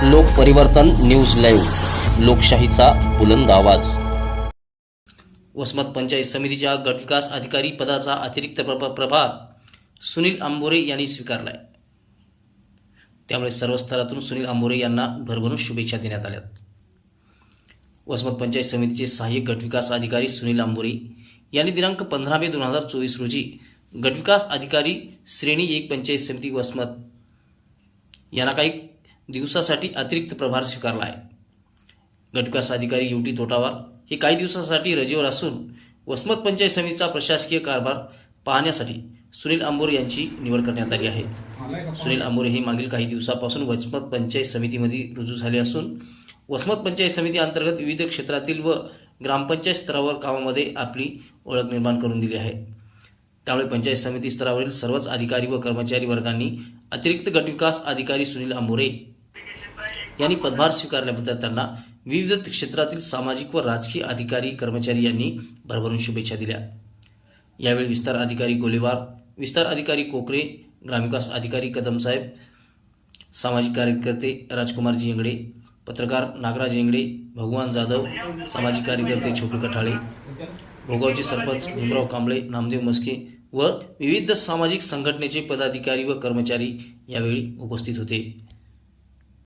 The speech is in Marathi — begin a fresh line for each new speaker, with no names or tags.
लोकपरिवर्तन न्यूज लाईव्ह लोकशाहीचा बुलंद आवाज. वसमत पंचायत समितीच्या गटविकास अधिकारी पदाचा अतिरिक्त प्रभ प्रभार सुनील आंबोरे यांनी स्वीकारला आहे त्यामुळे सर्व स्तरातून सुनील आंबोरे यांना भरभरून शुभेच्छा देण्यात आल्या वसमत पंचायत समितीचे सहाय्यक गटविकास अधिकारी सुनील आंबोरे यांनी दिनांक पंधरा मे दोन हजार चोवीस रोजी गटविकास अधिकारी श्रेणी एक पंचायत समिती वसमत यांना काही दिवसासाठी अतिरिक्त प्रभार स्वीकारला आहे. गटकास अधिकारी युटी तोटावार हे काही दिवसासाठी रजेवर असून वसमत पंचायत समितीचा प्रशासकीय कारभार पाहण्यासाठी सुनील आंबोरे यांची निवड करण्यात आली आहे. सुनील आंबोरे हे मागील काही दिवसापासून वसमत पंचायत समितीमध्ये रुजू झाले असून वसमत पंचायत समिती अंतर्गत विविध क्षेत्रातील व ग्रामपंचायत स्तरावर कामामध्ये आपली ओळख निर्माण करून दिली आहे. त्यामुळे पंचायत समिती स्तरावरील सर्वच अधिकारी व कर्मचारी वर्गांनी अतिरिक्त गटविकास अधिकारी सुनील आंबोरे यांनी पदभार स्वीकारल्याबद्दल त्यांना विविध क्षेत्रातील सामाजिक व राजकीय अधिकारी कर्मचारी यांनी भरभरून शुभेच्छा दिल्या. यावेळी विस्तार अधिकारी गोलेवार विस्तार अधिकारी कोकरे ग्रामविकास अधिकारी कदमसाहेब सामाजिक कार्यकर्ते राजकुमारजी इंगडे पत्रकार नागराज इंगडे भगवान जाधव सामाजिक कार्यकर्ते छोटू कठाळे भोगावचे सरपंच भीमराव कांबळे नामदेव मस्के व विविध सामाजिक संघटनेचे पदाधिकारी व कर्मचारी यावेळी उपस्थित होते.